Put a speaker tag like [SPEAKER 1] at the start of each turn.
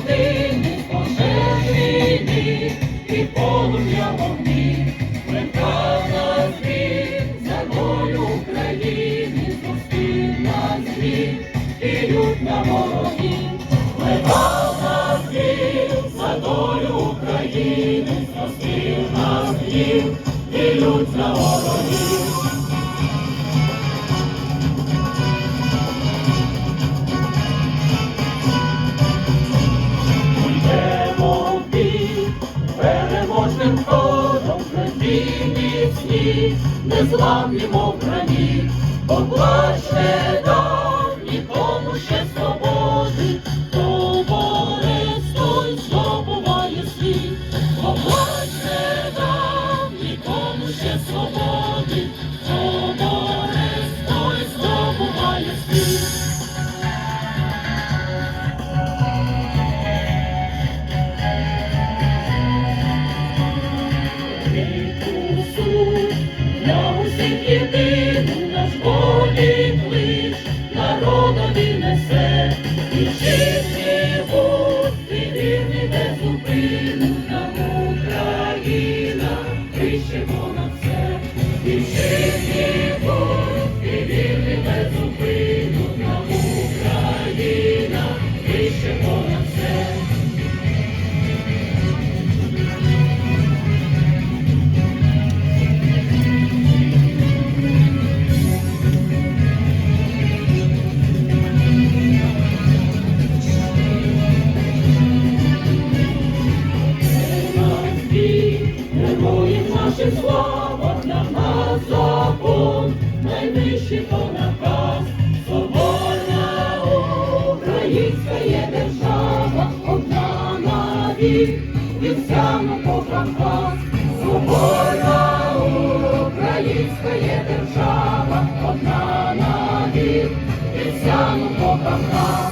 [SPEAKER 1] родини, пожеж війни і полум'я вогні, Летка на збір, за волю України, зустрів на злі і люд на вороги, Летка на збір, за долю України, зустрів на злі і люд на вороги. Переможним ходом, крові міцні, незламні, мов граніт, поплач не дав нікому ще свободи, то борець той здобуває світ, поплач не дав нікому ще свободи, то борець той здобуває світ. Єдиний наш волі Наших слава для нас закон, найвищий то наказ, Соборна українська є держава, одна на вік, від по Кавказ. Соборна українська є держава, одна на вік, від по Кавказ.